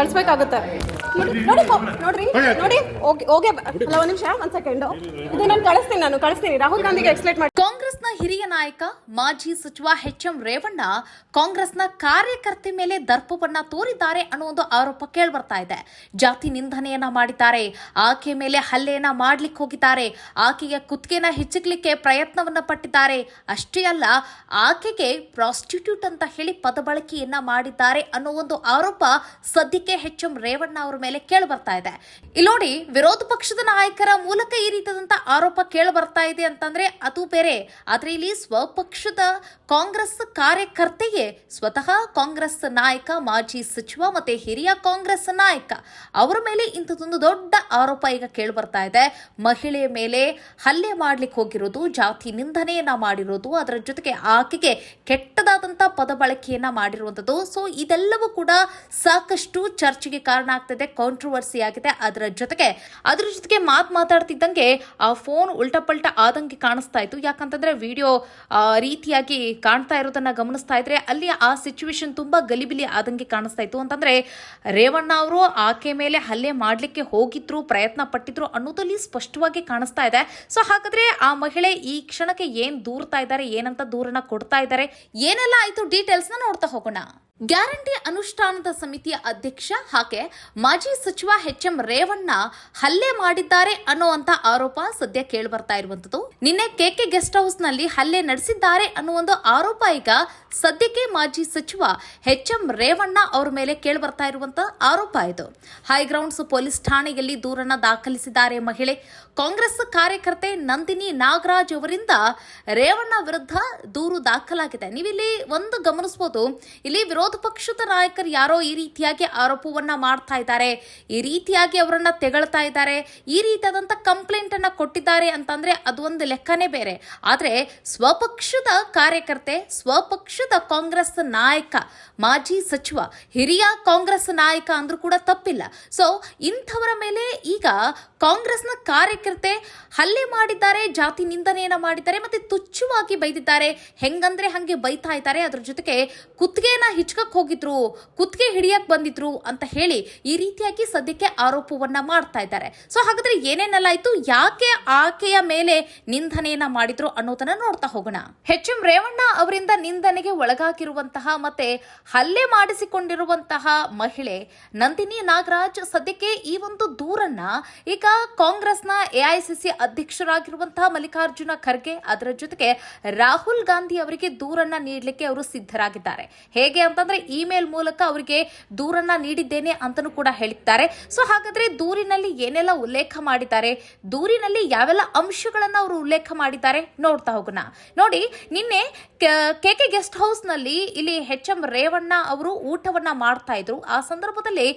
ಕಳ್ಸ್ಬೇಕಾಗುತ್ತೆ. ನೋಡಿ ನೋಡಿ ನೋಡ್ರಿ ನೋಡಿ ಓಕೆ ಓಕೆ ಅಲ್ಲ ಒಂದ್ ನಿಮಿಷ ಒಂದ್ ಸೆಕೆಂಡ್ ಇದು ನಾನು ಕಳಿಸ್ತೀನಿ ನಾನು ಕಳಿಸ್ತೀನಿ. ರಾಹುಲ್ ಗಾಂಧಿಗೆ ಎಕ್ಸ್ಪ್ಲೇಟ್ ಮಾಡಿ. ಹಿರಿಯ ನಾಯಕ ಮಾಜಿ ಸಚಿವ ಎಚ್ ಎಂ ರೇವಣ್ಣ ಕಾಂಗ್ರೆಸ್ನ ಕಾರ್ಯಕರ್ತೆ ಮೇಲೆ ದರ್ಪವನ್ನ ತೋರಿದ್ದಾರೆ ಅನ್ನೋ ಒಂದು ಆರೋಪ ಕೇಳ್ಬರ್ತಾ ಇದೆ. ಜಾತಿ ನಿಂದನೆಯನ್ನ ಮಾಡಿದ್ದಾರೆ. ಆಕೆ ಮೇಲೆ ಹಲ್ಲೆಯನ್ನ ಮಾಡ್ಲಿಕ್ಕೆ ಹೋಗಿದ್ದಾರೆ. ಆಕೆಯ ಕುತ್ತಿಗೆನ ಹೆಚ್ಚಿಕ್ಲಿಕ್ಕೆ ಪ್ರಯತ್ನವನ್ನ ಪಟ್ಟಿದ್ದಾರೆ. ಅಷ್ಟೇ ಅಲ್ಲ, ಆಕೆಗೆ ಪ್ರಾಸ್ಟಿಟ್ಯೂಟ್ ಅಂತ ಹೇಳಿ ಪದಬಳಕೆಯನ್ನ ಮಾಡಿದ್ದಾರೆ ಅನ್ನೋ ಒಂದು ಆರೋಪ ಸದ್ಯಕ್ಕೆ ಎಚ್ ಎಂ ರೇವಣ್ಣ ಅವರ ಮೇಲೆ ಕೇಳಿ ಬರ್ತಾ ಇದೆ. ಇಲ್ಲೋಡಿ ವಿರೋಧ ಪಕ್ಷದ ನಾಯಕರ ಮೂಲಕ ಈ ರೀತಿಯಾದಂತಹ ಆರೋಪ ಕೇಳಿ ಬರ್ತಾ ಇದೆ ಅಂತಂದ್ರೆ ಅದು ಬೇರೆ. ಆದ್ರೆ ಇಲ್ಲಿ ಸ್ವಪಕ್ಷದ ಕಾಂಗ್ರೆಸ್ ಕಾರ್ಯಕರ್ತೆಯೇ ಸ್ವತಃ ಕಾಂಗ್ರೆಸ್ ನಾಯಕ, ಮಾಜಿ ಸಚಿವ ಮತ್ತೆ ಹಿರಿಯ ಕಾಂಗ್ರೆಸ್ ನಾಯಕ. ಅವರ ಮೇಲೆ ಇಂಥದ್ದೊಂದು ದೊಡ್ಡ ಆರೋಪ ಈಗ ಕೇಳಿ ಬರ್ತಾ ಇದೆ. ಮಹಿಳೆಯ ಮೇಲೆ ಹಲ್ಲೆ ಮಾಡ್ಲಿಕ್ಕೆ ಹೋಗಿರೋದು, ಜಾತಿ ನಿಂದನೆಯನ್ನ ಮಾಡಿರೋದು, ಅದರ ಜೊತೆಗೆ ಆಕೆಗೆ ಕೆಟ್ಟದಾದಂತ ಪದ ಬಳಕೆಯನ್ನ ಮಾಡಿರುವಂತದ್ದು ಸೊ ಇದೆಲ್ಲವೂ ಕೂಡ ಸಾಕಷ್ಟು ಚರ್ಚೆಗೆ ಕಾರಣ ಆಗ್ತಿದೆ ಕಾಂಟ್ರವರ್ಸಿ ಆಗಿದೆ. ಅದರ ಜೊತೆಗೆ, ಅದ್ರ ಜೊತೆಗೆ ಮಾತು ಮಾತಾಡ್ತಿದ್ದಂಗೆ ಆ ಫೋನ್ ಉಲ್ಟಾ ಪಲ್ಟಾ ಆದಂಗೆ ಕಾಣಿಸ್ತಾ ಇತ್ತು. ಯಾಕಂತಂದ್ರೆ ವಿಡಿಯೋ ರೀತಿಯಾಗಿ ಕಾಣ್ತಾ ಇರೋದನ್ನ ಗಮನಿಸ್ತಾ ಇದ್ರೆ ಅಲ್ಲಿ ಆ ಸಿಚುವೇಶನ್ ತುಂಬಾ ಗಲಿಬಿಲಿ ಆದಂಗೆ ಕಾಣಿಸ್ತಾ ಇತ್ತು. ಅಂತಂದ್ರೆ ರೇವಣ್ಣ ಅವರು ಆಕೆ ಮೇಲೆ ಹಲ್ಲೆ ಮಾಡ್ಲಿಕ್ಕೆ ಹೋಗಿದ್ರು, ಪ್ರಯತ್ನ ಪಟ್ಟಿದ್ರು ಅನ್ನೋದಲ್ಲಿ ಸ್ಪಷ್ಟವಾಗಿ ಕಾಣಿಸ್ತಾ ಇದೆ. ಸೊ ಹಾಗಾದ್ರೆ ಆ ಮಹಿಳೆ ಈ ಕ್ಷಣಕ್ಕೆ ಏನ್ ದೂರ್ತಾ ಇದ್ದಾರೆ, ಏನಂತ ದೂರನ ಕೊಡ್ತಾ ಇದ್ದಾರೆ, ಏನೆಲ್ಲ ಆಯ್ತು? ಡೀಟೇಲ್ಸ್ನ ನೋಡ್ತಾ ಹೋಗೋಣ. ಗ್ಯಾರಂಟಿ ಅನುಷ್ಠಾನದ ಸಮಿತಿಯ ಅಧ್ಯಕ್ಷ ಹಾಗೆ ಮಾಜಿ ಸಚಿವ ಎಚ್ ಎಂ ರೇವಣ್ಣ ಹಲ್ಲೆ ಮಾಡಿದ್ದಾರೆ ಅನ್ನುವಂತ ಆರೋಪ ಸದ್ಯ ಕೇಳಿಬರ್ತಾ ಇರುವಂತದ್ದು. ನಿನ್ನೆ ಕೆಕೆ ಗೆಸ್ಟ್ ಹೌಸ್ನಲ್ಲಿ ಹಲ್ಲೆ ನಡೆಸಿದ್ದಾರೆ ಅನ್ನುವ ಒಂದು ಆರೋಪ ಈಗ ಸದ್ಯಕ್ಕೆ ಮಾಜಿ ಸಚಿವ ಎಚ್ ಎಂ ರೇವಣ್ಣ ಅವರ ಮೇಲೆ ಕೇಳಿಬರ್ತಾ ಇರುವಂತ ಆರೋಪ ಇದು. ಹೈಗ್ರೌಂಡ್ಸ್ ಪೊಲೀಸ್ ಠಾಣೆಯಲ್ಲಿ ದೂರನ್ನ ದಾಖಲಿಸಿದ್ದಾರೆ ಮಹಿಳೆ. ಕಾಂಗ್ರೆಸ್ ಕಾರ್ಯಕರ್ತೆ ನಂದಿನಿ ನಾಗರಾಜ್ ಅವರಿಂದ ರೇವಣ್ಣ ವಿರುದ್ಧ ದೂರು ದಾಖಲಾಗಿದೆ. ನೀವಿಲ್ಲಿ ಒಂದು ಗಮನಿಸಬಹುದು ಇಲ್ಲಿ ವಿರೋಧ ಪಕ್ಷದ ನಾಯಕರು ಯಾರೋ ಈ ರೀತಿಯಾಗಿ ಆರೋಪವನ್ನ ಮಾಡ್ತಾ ಇದ್ದಾರೆ. ಈ ರೀತಿಯಾಗಿ ಅವರನ್ನ ತೆಗಳ್ತಾ ಇದ್ದಾರೆ. ಈ ರೀತಿಯಾದಂತ ಕಂಪ್ಲೇಂಟ್ ಅನ್ನ ಕೊಟ್ಟಿದ್ದಾರೆ ಅಂತಂದ್ರೆ ಅದು ಒಂದು ಲೆಕ್ಕನೇ ಬೇರೆ. ಆದ್ರೆ ಸ್ವಪಕ್ಷದ ಕಾರ್ಯಕರ್ತೆ, ಸ್ವಪಕ್ಷದ ಕಾಂಗ್ರೆಸ್ ನಾಯಕ, ಮಾಜಿ ಸಚಿವ, ಹಿರಿಯ ಕಾಂಗ್ರೆಸ್ ನಾಯಕ ಅಂದ್ರೂ ಕೂಡ ತಪ್ಪಿಲ್ಲ. ಸೊ ಇಂಥವರ ಮೇಲೆ ಈಗ ಕಾಂಗ್ರೆಸ್ನ ಕಾರ್ಯಕರ್ತೆ ಹಲ್ಲೆ ಮಾಡಿದ್ದಾರೆ, ಜಾತಿ ನಿಂದನೆಯನ್ನ ಮಾಡಿದ್ದಾರೆ, ಮತ್ತೆ ತುಚ್ಛವಾಗಿ ಬೈದಿದ್ದಾರೆ. ಹೆಂಗಂದ್ರೆ ಹಂಗೆ ಬೈತಾ ಇದ್ದಾರೆ. ಅದ್ರ ಜೊತೆಗೆ ಕುತ್ತಿಗೆನ ಹಿಚ್ಕಕ್ ಹೋಗಿದ್ರು, ಕುತ್ತಿಗೆ ಹಿಡಿಯಕ್ ಬಂದಿದ್ರು ಅಂತ ಹೇಳಿ ಈ ರೀತಿಯಾಗಿ ಸದ್ಯಕ್ಕೆ ಆರೋಪವನ್ನ ಮಾಡ್ತಾ ಇದ್ದಾರೆ. ಸೊ ಹಾಗಾದ್ರೆ ಏನೇನೆಲ್ಲ ಆಯ್ತು ಯಾಕೆ ಆಕೆಯ ಮೇಲೆ ನಿಂದನೆಯನ್ನ ಮಾಡಿದ್ರು ಅನ್ನೋದನ್ನ ನೋಡ್ತಾ ಹೋಗೋಣ. ಎಚ್ ಎಂ ರೇವಣ್ಣ ಅವರಿಂದ ನಿಂದನೆಗೆ ಒಳಗಾಗಿರುವಂತಹ ಮತ್ತೆ ಹಲ್ಲೆ ಮಾಡಿಸಿಕೊಂಡಿರುವಂತಹ ಮಹಿಳೆ ನಂದಿನಿ ನಾಗರಾಜ್ ಸದ್ಯಕ್ಕೆ ಈ ಒಂದು ದೂರನ್ನ ಈಗ ಕಾಂಗ್ರೆಸ್ನ ಎಐಸಿಸಿ ಅಧ್ಯಕ್ಷರಾಗಿರುವಂತಹ ಮಲ್ಲಿಕಾರ್ಜುನ ಖರ್ಗೆ ಅದರ ಜೊತೆಗೆ ರಾಹುಲ್ ಗಾಂಧಿ ಅವರಿಗೆ ದೂರನ್ನ ನೀಡಲಿಕ್ಕೆ ಅವರು ಸಿದ್ಧರಾಗಿದ್ದಾರೆ. ಹೇಗೆ ಅಂತಂದ್ರೆ ಇಮೇಲ್ ಮೂಲಕ ಅವರಿಗೆ ದೂರನ್ನ ನೀಡಿದ್ದೇನೆ ಅಂತಲೂ ಕೂಡ ಹೇಳಿದ್ದಾರೆ. ಸೊ ಹಾಗಾದ್ರೆ ದೂರಿನಲ್ಲಿ ಏನೆಲ್ಲ ಉಲ್ಲೇಖ ಮಾಡಿದ್ದಾರೆ? ದೂರಿನಲ್ಲಿ ಯಾವೆಲ್ಲ ಅಂಶಗಳನ್ನ ಅವರು ಉಲ್ಲೇಖ ಮಾಡಿದ್ದಾರೆ? ನೋಡ್ತಾ ಹೋಗೋಣ. ನೋಡಿ, ನಿನ್ನೆ ಕೆ ಕೆ ಗೆಸ್ಟ್ ಹೌಸ್ನಲ್ಲಿ ಇಲ್ಲಿ ಹೆಚ್ ಎಂ ರೇವಣ್ಣ ಅವರು ಊಟವನ್ನ ಮಾಡ್ತಾ ಇದ್ರು. ಆ ಸಂದರ್ಭದಲ್ಲಿ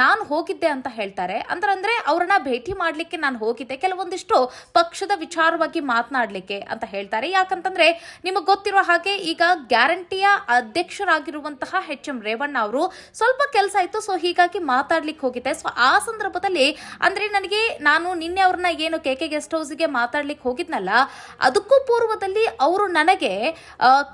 ನಾನು ಹೋಗಿದ್ದೆ ಅಂತ ಹೇಳ್ತಾರೆ. ಅಂದ್ರೆ ಅವರನ್ನ ಭೇಟಿ ಮಾಡ್ಲಿಕ್ಕೆ ನಾನು ಹೋಗಿದ್ದೆ. ಕೆಲವೊಂದಿಷ್ಟು ಪಕ್ಷದ ವಿಚಾರವಾಗಿ ಮಾತನಾಡಲಿಕ್ಕೆ ಅಂತ ಹೇಳ್ತಾರೆ. ಯಾಕಂತಂದ್ರೆ ನಿಮಗೆ ಗೊತ್ತಿರೋ ಹಾಗೆ ಈಗ ಗ್ಯಾರಂಟಿಯ ಅಧ್ಯಕ್ಷರಾಗಿರುವಂತಹ ಎಚ್ ಎಂ ರೇವಣ್ಣ ಅವರು ಸ್ವಲ್ಪ ಕೆಲಸ ಇತ್ತು ಸೊ ಹೀಗಾಗಿ ಮಾತಾಡ್ಲಿಕ್ಕೆ ಹೋಗಿದ್ದೆ. ಸೊ ಆ ಸಂದರ್ಭದಲ್ಲಿ ಅಂದ್ರೆ ನನಗೆ ನಾನು ನಿನ್ನೆ ಅವ್ರನ್ನ ಏನು ಕೆ ಕೆ ಗೆಸ್ಟ್ ಹೌಸ್ಗೆ ಮಾತಾಡ್ಲಿಕ್ಕೆ ಹೋಗಿದ್ನಲ್ಲ, ಅದಕ್ಕೂ ಪೂರ್ವದಲ್ಲಿ ಅವರು ನನಗೆ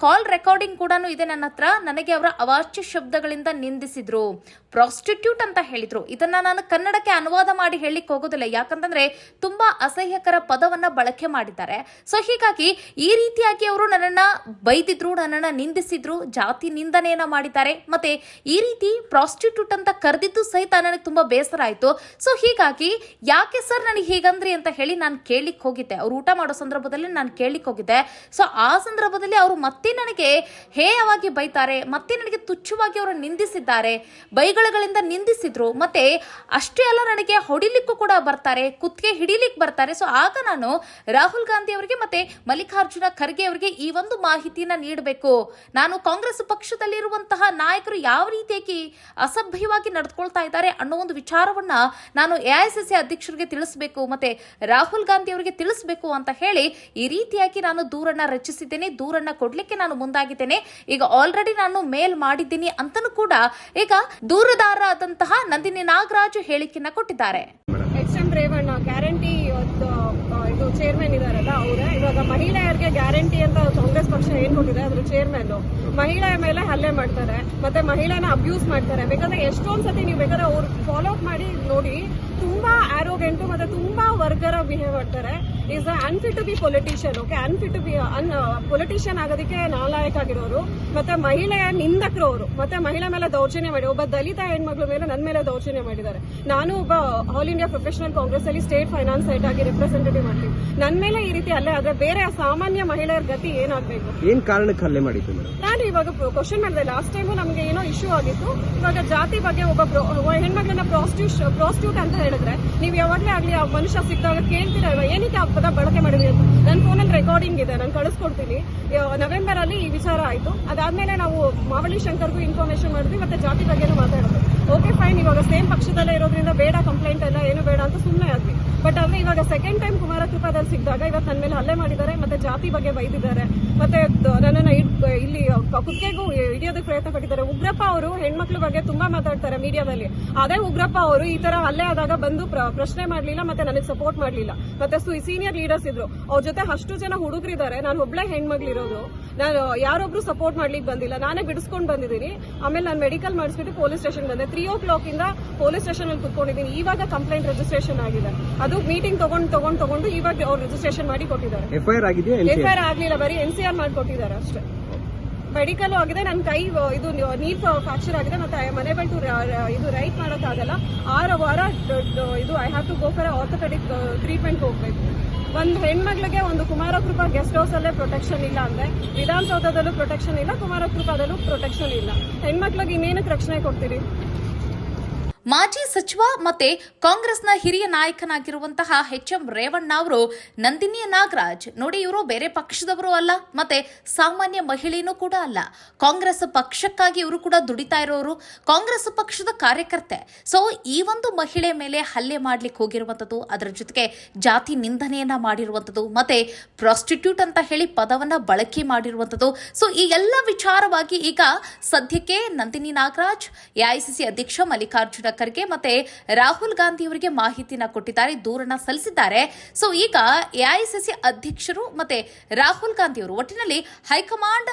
ಕಾಲ್ ರೆಕಾರ್ಡಿಂಗ್ ಕೂಡ ಇದೆ ನನ್ನ ಹತ್ರ. ನನಗೆ ಅವರ ಅವಾಚ್ಯ ಶಬ್ದಗಳಿಂದ ನಿಂದಿಸಿದ್ರು. ಪ್ರಾಸ್ಟಿಟ್ಯೂಟ್ ಅಂತ ಹೇಳಿದ್ರು. ಇದನ್ನ ನಾನು ಕನ್ನಡಕ್ಕೆ ಅನುವಾದ ಮಾಡಿ ಹೇಳಲಿಕ್ಕೆ ಹೋಗೋದಿಲ್ಲ. ಯಾಕಂತಂದ್ರೆ ತುಂಬಾ ಅಸಹ್ಯಕರ ಪದವನ್ನ ಬಳಕೆ ಮಾಡಿದ್ದಾರೆ. ಸೊ ಹೀಗಾಗಿ ಈ ರೀತಿಯಾಗಿ ಅವರು ನನ್ನನ್ನ ಬೈದಿದ್ರು, ನನ್ನನ್ನ ನಿಂದಿಸಿದ್ರು, ಜಾತಿ ನಿಂದನೆಯನ್ನ ಮಾಡಿದ್ದಾರೆ. ಮತ್ತೆ ಈ ರೀತಿ ಪ್ರಾಸ್ಟಿಟ್ಯೂಟ್ ಅಂತ ಕರೆದಿದ್ದು ಸಹಿತ ನನಗೆ ತುಂಬಾ ಬೇಸರ ಆಯ್ತು. ಸೊ ಹೀಗಾಗಿ ಯಾಕೆ ಸರ್ ನನಗೆ ಹೀಗಂದ್ರಿ ಅಂತ ಹೇಳಿ ನಾನು ಕೇಳಲಿಕ್ಕೆ ಹೋಗಿದ್ದೆ. ಅವ್ರು ಊಟ ಮಾಡೋ ಸಂದರ್ಭದಲ್ಲಿ ನಾನು ಕೇಳಲಿಕ್ಕೆ ಹೋಗಿದ್ದೆ. ಸೊ ಆ ಸಂದರ್ಭದಲ್ಲಿ ಅವರು ಮತ್ತೆ ನನಗೆ ಹೇಯವಾಗಿ ಬೈತಾರೆ, ಮತ್ತೆ ನನಗೆ ತುಚ್ಛವಾಗಿ ಅವರು ನಿಂದಿಸಿದ್ದಾರೆ. ಬೈಗಳಗಳಿಂದ ನಿಂದಿಸಿದ್ರು. ಮತ್ತೆ ಅಷ್ಟೇ ಅಲ್ಲ, ನನಗೆ ಹೊಡಿಲಿಕ್ಕೂ ಕೂಡ ಬರ್ತಾರೆ, ಕುತ್ತಿಗೆ ಹಿಡಿಲಿಕ್ಕೆ ಬರ್ತಾರೆ. ಸೊ ಆಗ ನಾನು ರಾಹುಲ್ ಗಾಂಧಿ ಅವರಿಗೆ ಮತ್ತೆ ಮಲ್ಲಿಕಾರ್ಜುನ ಖರ್ಗೆ ಅವರಿಗೆ ಈ ಒಂದು ಮಾಹಿತಿಯನ್ನ ನೀಡಬೇಕು. ನಾನು ಕಾಂಗ್ರೆಸ್ ಪಕ್ಷದಲ್ಲಿರುವಂತಹ ನಾಯಕರು ಯಾವ ರೀತಿಯಾಗಿ ಅಸಭ್ಯವಾಗಿ ನಡೆದುಕೊಳ್ತಾ ಇದ್ದಾರೆ ಅನ್ನೋ ಒಂದು ವಿಚಾರವನ್ನ ನಾನು ಎಐಸಿಸಿ ಅಧ್ಯಕ್ಷರಿಗೆ ತಿಳಿಸಬೇಕು, ಮತ್ತೆ ರಾಹುಲ್ ಗಾಂಧಿ ಅವರಿಗೆ ತಿಳಿಸಬೇಕು ಅಂತ ಹೇಳಿ ಈ ರೀತಿಯಾಗಿ ನಾನು ದೂರನ್ನ ರಚಿಸಿದ್ದೇನೆ, ದೂರನ್ನ ಕೊಡ್ಲಿಕ್ಕೆ ನಾನು ಮುಂದಾಗಿದ್ದೇನೆ. ಈಗ ಆಲ್ರೆಡಿ ನಾನು ಮೇಲ್ ಮಾಡಿದ್ದೀನಿ ಅಂತನೂ ಕೂಡ ಈಗ ದೂರದಾರ ಆದಂತಹ ನಂದಿನಿ ನಾಗರಾಜು ಹೇಳಿಕೆಯನ್ನ ಕೊಟ್ಟಿದ್ದಾರೆ. ಎಚ್ ರೇವಣ್ಣ ಗ್ಯಾರಂಟಿ ಚೇರ್ಮನ್ ಇದಾರಲ್ಲ ಅವರೇ, ಇವಾಗ ಮಹಿಳೆಯರಿಗೆ ಗ್ಯಾರಂಟಿ ಅಂತ ಕಾಂಗ್ರೆಸ್ ಪಕ್ಷ ಏನ್ ಕೊಟ್ಟಿದೆ ಅದ್ರ ಚೇರ್ಮನ್ ಮಹಿಳೆಯ ಮೇಲೆ ಹಲ್ಲೆ ಮಾಡ್ತಾರೆ, ಮತ್ತೆ ಮಹಿಳೆನ ಅಬ್ಯೂಸ್ ಮಾಡ್ತಾರೆ. ಬೇಕಾದ್ರೆ ಎಷ್ಟೊಂದ್ ಸತಿ ನೀವು ಬೇಕಾದ್ರೆ ಅವ್ರು ಫಾಲೋ ಅಪ್ ಮಾಡಿ ನೋಡಿ, ತುಂಬಾ ಆರೋಗ್ಯಂಟು ಮತ್ತೆ ತುಂಬಾ ವರ್ಗರ ಬಿಹೇವ್ ಮಾಡ್ತಾರೆ. Is unfit to be politician okay unfit to be an politician ಆಗೋದಕ್ಕೆ ನಾಲಾಯಕ ಆಗಿರೋರು, ಮತ್ತೆ ಮಹಿಳೆಯ ನಿಂದಕರು ಅವರು, ಮತ್ತೆ ಮಹಿಳೆ ಮೇಲೆ ದೌರ್ಜನ್ಯ ಮಾಡಿ, ಒಬ್ಬ ದಲಿತ ಹೆಣ್ಮಕ್ಳ ಮೇಲೆ ನನ್ನ ಮೇಲೆ ದೌರ್ಜನ್ಯ ಮಾಡಿದ್ದಾರೆ. ನಾನು ಒಬ್ಬ ಆಲ್ ಇಂಡಿಯಾ ಪ್ರೊಫೆಷನಲ್ ಕಾಂಗ್ರೆಸ್ ಅಲ್ಲಿ ಸ್ಟೇಟ್ ಫೈನಾನ್ಸ್ ಸೈಟ್ ಆಗಿ ರೆಪ್ರೆಸೆಂಟೇಟಿವ್ ಮಾಡ್ತೀನಿ. ನನ್ನ ಮೇಲೆ ಈ ರೀತಿ ಅಲ್ಲೇ ಆದ್ರೆ ಬೇರೆ ಸಾಮಾನ್ಯ ಮಹಿಳೆಯರ ಗತಿ ಏನಾಗಬೇಕು? ಏನ್ ಕಾರಣಕ್ಕೆ ಹಲ್ಲೆ ಮಾಡಿದ್ದು ಮೇಡಮ್? ನಾನು ಇವಾಗ ಕ್ವಶನ್ ಮಾಡಿದೆ. ಲಾಸ್ಟ್ ಟೈಮು ನಮಗೆ ಏನೋ ಇಶ್ಯೂ ಆಗಿತ್ತು. ಇವಾಗ ಜಾತಿ ಬಗ್ಗೆ ಒಬ್ಬ ಹೆಣ್ಮಗಳನ್ನ ಹೆಣ್ಮಕ್ಳನ್ನ ಪ್ರಾಸ್ಟ್ಯೂಟ್ ಪ್ರಾಸ್ಟ್ಯೂಟ್ ಅಂತ ಹೇಳಿದ್ರೆ ನೀವು ಯಾವಾಗಲೇ ಆಗಲಿ ಆ ಮನುಷ್ಯ ಸಿಕ್ಕಾಗ ಕೇಳ್ತೀರಲ್ವಾ ಏನಕ್ಕೆ ಆ ಪದ ಬಳಕೆ ಮಾಡಿದ್ರಿ ಅಂತ? ನನ್ನ ಫೋನಲ್ಲಿ ರೆಕಾರ್ಡಿಂಗ್ ಇದೆ. ನಾನು ಕಳಿಸ್ಕೊಡ್ತೀನಿ. ನವೆಂಬರ್ ಅಲ್ಲಿ ಈ ವಿಚಾರ ಆಯಿತು. ಅದಾದ್ಮೇಲೆ ನಾವು ಮಾವಳಿ ಶಂಕರ್ಗೂ ಇನ್ಫಾರ್ಮೇಶನ್ ಮಾಡಿದ್ವಿ. ಮತ್ತೆ ಜಾತಿ ಬಗ್ಗೆನೂ ಮಾತಾಡಿದ್ವಿ. ಓಕೆ ಫೈನ್ ಇವಾಗ ಸೇಮ್ ಪಕ್ಷದಲ್ಲೇ ಇರೋದ್ರಿಂದ ಬೇಡ ಕಂಪ್ಲೇಂಟ್ ಎಲ್ಲ ಏನು ಬೇಡ ಅಂತ ಸುಮ್ಮನೆ ಆದ್ವಿ. ಬಟ್ ಅಲ್ಲಿ ಇವಾಗ ಸೆಕೆಂಡ್ ಟೈಮ್ ಕುಮಾರ ಕೃಪಾದಲ್ಲಿ ಸಿಕ್ಕಿದಾಗ ಇವತ್ತು ನನ್ನ ಮೇಲೆ ಹಲ್ಲೆ ಮಾಡಿದ್ದಾರೆ, ಮತ್ತೆ ಜಾತಿ ಬಗ್ಗೆ ಬೈದಿದ್ದಾರೆ. ಮತ್ತೆ ನನ್ನನ್ನು ಇಲ್ಲಿ ಕುತ್ತಿಗೆಗೂ ಹಿಡಿಯೋದಕ್ಕೆ ಪ್ರಯತ್ನ ಪಟ್ಟಿದ್ದಾರೆ ಉಗ್ರಪ್ಪ ಅವರು ಹೆಣ್ಮಕ್ಳ ಬಗ್ಗೆ ತುಂಬಾ ಮಾತಾಡ್ತಾರೆ ಮೀಡಿಯಾದಲ್ಲಿ. ಅದೇ ಉಗ್ರಪ್ಪ ಅವರು ಈ ತರ ಅಲ್ಲೇ ಆದಾಗ ಬಂದು ಪ್ರ- ಪ್ರಶ್ನೆ ಮಾಡ್ಲಿಲ್ಲ ಮತ್ತೆ ನನಗೆ ಸಪೋರ್ಟ್ ಮಾಡ್ಲಿಲ್ಲ. ಮತ್ತೆ ಸೀನಿಯರ್ ಲೀಡರ್ಸ್ ಇದ್ರು. ಅವ್ರ ಜೊತೆ ಅಷ್ಟು ಜನ ಹುಡುಗರಿದ್ದಾರೆ. ನಾನು ಒಬ್ಳೆ ಹೆಣ್ಮಗ್ಳಿರೋದು. ನಾನು ಯಾರೊಬ್ರು ಸಪೋರ್ಟ್ ಮಾಡ್ಲಿಕ್ಕೆ ಬಂದಿಲ್ಲ. ನಾನೇ ಬಿಡಿಸ್ಕೊಂಡು ಬಂದಿದ್ದೀನಿ. ಆಮೇಲೆ ನಾನು ಮೆಡಿಕಲ್ ಮಾಡಿಸ್ಬಿಟ್ಟು ಪೊಲೀಸ್ ಸ್ಟೇಷನ್ ಬಂದೆ. ತ್ರೀ ಓ ಕ್ಲಾಕ್ ಇಂದ ಪೊಲೀಸ್ ಸ್ಟೇಷನ್ ಅಲ್ಲಿ ಕುತ್ಕೊಂಡಿದ್ದೀನಿ. ಇವಾಗ ಕಂಪ್ಲೇಂಟ್ ರಿಜಿಸ್ಟ್ರೇಷನ್ ಆಗಿದೆ. ಅದು ಮೀಟಿಂಗ್ ತಗೊಂಡು ತಗೊಂಡು ತಗೊಂಡು ಇವಾಗ ಅವ್ರು ರಿಜಿಸ್ಟ್ರೇಷನ್ ಮಾಡಿ ಕೊಟ್ಟಿದ್ದಾರೆ. ಎಫ್ಐಆರ್ ಆಗಿದೆ ಎಫ್ಐಆರ್ ಎಫ್ ಐಆರ್ ಆಗ್ಲಿಲ್ಲ. ಬರೀ ಎನ್ ಸಿ ಆರ್ ಮಾಡಿಕೊಟ್ಟಿದ್ದಾರೆ ಅಷ್ಟೇ. ಮೆಡಿಕಲ್ ಆಗಿದೆ ನನ್ನ ಕೈ ಇದು ನೀರ್ ಫ್ರಾಕ್ಚರ್ ಆಗಿದೆ, ಮತ್ತೆ ಮನೆ ಬಂದು ಇದು ರೈಟ್ ಮಾಡೋಕ್ಕಾಗಲ್ಲ. ಆರು ವಾರ ಇದು I have to go for orthopaedic treatment ಹೋಗ್ಬೇಕು. ಒಂದು ಹೆಣ್ಮಕ್ಳಿಗೆ ಒಂದು ಕುಮಾರಕೃಪಾ ಗೆಸ್ಟ್ ಹೌಸ್ ಅಲ್ಲೇ ಪ್ರೊಟೆಕ್ಷನ್ ಇಲ್ಲ ಅಂದ್ರೆ, ವಿಧಾನಸೌಧದಲ್ಲೂ ಪ್ರೊಟೆಕ್ಷನ್ ಇಲ್ಲ, ಕುಮಾರಕೃಪಾದಲ್ಲೂ ಪ್ರೊಟೆಕ್ಷನ್ ಇಲ್ಲ. ಹೆಣ್ಮಕ್ಳಿಗೆ ಇನ್ನೇನಕ್ಕೆ ರಕ್ಷಣೆ ಕೊಡ್ತೀರಿ? ಮಾಜಿ ಸಚಿವ ಮತ್ತೆ ಕಾಂಗ್ರೆಸ್ನ ಹಿರಿಯ ನಾಯಕನಾಗಿರುವಂತಹ ಎಚ್ ಎಂ ರೇವಣ್ಣ ಅವರು, ನಂದಿನಿ ನಾಗರಾಜ್, ನೋಡಿ ಇವರು ಬೇರೆ ಪಕ್ಷದವರು ಅಲ್ಲ, ಮತ್ತೆ ಸಾಮಾನ್ಯ ಮಹಿಳೆಯೂ ಕೂಡ ಅಲ್ಲ. ಕಾಂಗ್ರೆಸ್ ಪಕ್ಷಕ್ಕಾಗಿ ಇವರು ಕೂಡ ದುಡಿತಾ ಇರೋರು ಕಾಂಗ್ರೆಸ್ ಪಕ್ಷದ ಕಾರ್ಯಕರ್ತೆ. ಸೊ ಈ ಒಂದು ಮಹಿಳೆ ಮೇಲೆ ಹಲ್ಲೆ ಮಾಡ್ಲಿಕ್ಕೆ ಹೋಗಿರುವಂಥದ್ದು, ಅದರ ಜೊತೆಗೆ ಜಾತಿ ನಿಂದನೆಯನ್ನ ಮಾಡಿರುವಂಥದ್ದು, ಮತ್ತೆ ಪ್ರಾಸ್ಟಿಟ್ಯೂಟ್ ಅಂತ ಹೇಳಿ ಪದವನ್ನ ಬಳಕೆ ಮಾಡಿರುವಂಥದ್ದು. ಸೊ ಈ ಎಲ್ಲ ವಿಚಾರವಾಗಿ ಈಗ ಸದ್ಯಕ್ಕೆ ನಂದಿನಿ ನಾಗರಾಜ್ ಎಐಸಿಸಿ ಅಧ್ಯಕ್ಷ ಮಲ್ಲಿಕಾರ್ಜುನ ಖರ್ಗೆ ಮತ್ತೆ ರಾಹುಲ್ ಗಾಂಧಿ ಅವರಿಗೆ ಮಾಹಿತಿನ ಕೊಟ್ಟಿದ್ದಾರೆ, ದೂರನ್ನ ಸಲ್ಲಿಸಿದ್ದಾರೆ. ಸೊ ಈಗ ಎಐಸಿಸಿ ಅಧ್ಯಕ್ಷರು ಮತ್ತೆ ರಾಹುಲ್ ಗಾಂಧಿ ಅವರು ಒಟ್ಟಿನಲ್ಲಿ ಹೈಕಮಾಂಡ್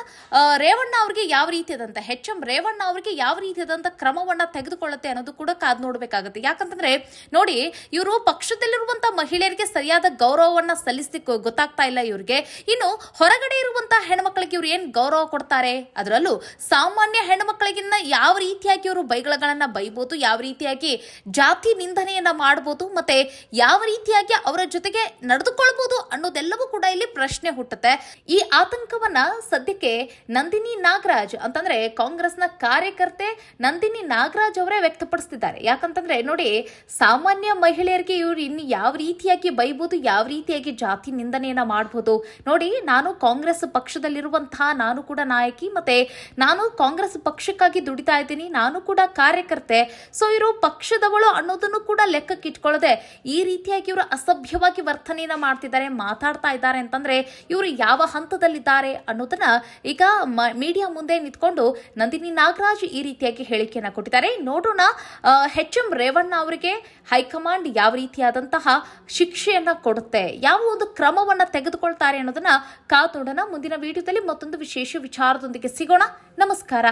ರೇವಣ್ಣ ಅವರಿಗೆ ಯಾವ ರೀತಿಯಾದಂಥ ಹೆಚ್ ಎಂ ರೇವಣ್ಣ ಅವರಿಗೆ ಯಾವ ರೀತಿಯಾದಂಥ ಕ್ರಮವನ್ನ ತೆಗೆದುಕೊಳ್ಳುತ್ತೆ ಅನ್ನೋದು ಕೂಡ ಕಾದ್ ನೋಡಬೇಕಾಗುತ್ತೆ. ಯಾಕಂತಂದ್ರೆ ನೋಡಿ, ಇವರು ಪಕ್ಷದಲ್ಲಿರುವಂತಹ ಮಹಿಳೆಯರಿಗೆ ಸರಿಯಾದ ಗೌರವವನ್ನ ಸಲ್ಲಿಸಲಿಕ್ಕೆ ಗೊತ್ತಾಗ್ತಾ ಇಲ್ಲ ಇವರಿಗೆ. ಇನ್ನು ಹೊರಗಡೆ ಇರುವಂತಹ ಹೆಣ್ಮಕ್ಳಿಗೆ ಇವ್ರು ಏನ್ ಗೌರವ ಕೊಡ್ತಾರೆ? ಅದರಲ್ಲೂ ಸಾಮಾನ್ಯ ಹೆಣ್ಮಕ್ಳಿಗಿನ್ನ ಯಾವ ರೀತಿಯಾಗಿ ಇವರು ಬೈಗಳನ್ನ ಬೈಬಹುದು ಯಾವ ರೀತಿಯಾಗಿ ಜಾತಿ ನಿಂದನೆಯನ್ನ ಮಾಡಬಹುದು ಮತ್ತೆ ಯಾವ ರೀತಿಯಾಗಿ ಅವರ ಜೊತೆಗೆ ನಡೆದುಕೊಳ್ಬಹುದು ಅನ್ನೋದೆಲ್ಲವೂ ಕೂಡ ಇಲ್ಲಿ ಪ್ರಶ್ನೆ ಹುಟ್ಟುತ್ತೆ. ಈ ಆತಂಕವನ್ನ ಸದ್ಯಕ್ಕೆ ನಂದಿನಿ ನಾಗರಾಜ್ ಅಂತಂದ್ರೆ ಕಾಂಗ್ರೆಸ್ನ ಕಾರ್ಯಕರ್ತೆ ನಂದಿನಿ ನಾಗರಾಜ್ ಅವರೇ ವ್ಯಕ್ತಪಡಿಸ್ತಿದ್ದಾರೆ. ಯಾಕಂತಂದ್ರೆ ನೋಡಿ, ಸಾಮಾನ್ಯ ಮಹಿಳೆಯರಿಗೆ ಇವರು ಇನ್ನು ಯಾವ ರೀತಿಯಾಗಿ ಬೈಬಹುದು ಯಾವ ರೀತಿಯಾಗಿ ಜಾತಿ ನಿಂದನೆಯನ್ನ ಮಾಡಬಹುದು ನೋಡಿ, ನಾನು ಕಾಂಗ್ರೆಸ್ ಪಕ್ಷದಲ್ಲಿರುವಂತಹ ನಾನು ಕೂಡ ನಾಯಕಿ, ಮತ್ತೆ ನಾನು ಕಾಂಗ್ರೆಸ್ ಪಕ್ಷಕ್ಕಾಗಿ ದುಡಿತಾ ಇದ್ದೀನಿ, ನಾನು ಕೂಡ ಕಾರ್ಯಕರ್ತೆ. ಸೊ ಇವರು ಪಕ್ಷದವಳು ಅನ್ನೋದನ್ನು ಕೂಡ ಲೆಕ್ಕಕ್ಕೆ ಇಟ್ಕೊಳ್ಳದೆ ಈ ರೀತಿಯಾಗಿ ಇವರು ಅಸಭ್ಯವಾಗಿ ವರ್ತನೆಯನ್ನ ಮಾಡ್ತಿದ್ದಾರೆ, ಮಾತಾಡ್ತಾ ಇದ್ದಾರೆ ಅಂತಂದ್ರೆ ಇವರು ಯಾವ ಹಂತದಲ್ಲಿದ್ದಾರೆ ಅನ್ನೋದನ್ನ ಈಗ ಮೀಡಿಯಾ ಮುಂದೆ ನಿಂತ್ಕೊಂಡು ನಂದಿನಿ ನಾಗರಾಜ್ ಈ ರೀತಿಯಾಗಿ ಹೇಳಿಕೆಯನ್ನ ಕೊಟ್ಟಿದ್ದಾರೆ. ನೋಡೋಣ ಎಚ್ ಎಂ ರೇವಣ್ಣ ಅವರಿಗೆ ಹೈಕಮಾಂಡ್ ಯಾವ ರೀತಿಯಾದಂತಹ ಶಿಕ್ಷೆಯನ್ನ ಕೊಡುತ್ತೆ, ಯಾವ ಒಂದು ಕ್ರಮವನ್ನ ತೆಗೆದುಕೊಳ್ತಾರೆ ಅನ್ನೋದನ್ನ ಕಾತೋಡೋಣ ಮುಂದಿನ ವಿಡಿಯೋದಲ್ಲಿ ಮತ್ತೊಂದು ವಿಶೇಷ ವಿಚಾರದೊಂದಿಗೆ ಸಿಗೋಣ. ನಮಸ್ಕಾರ.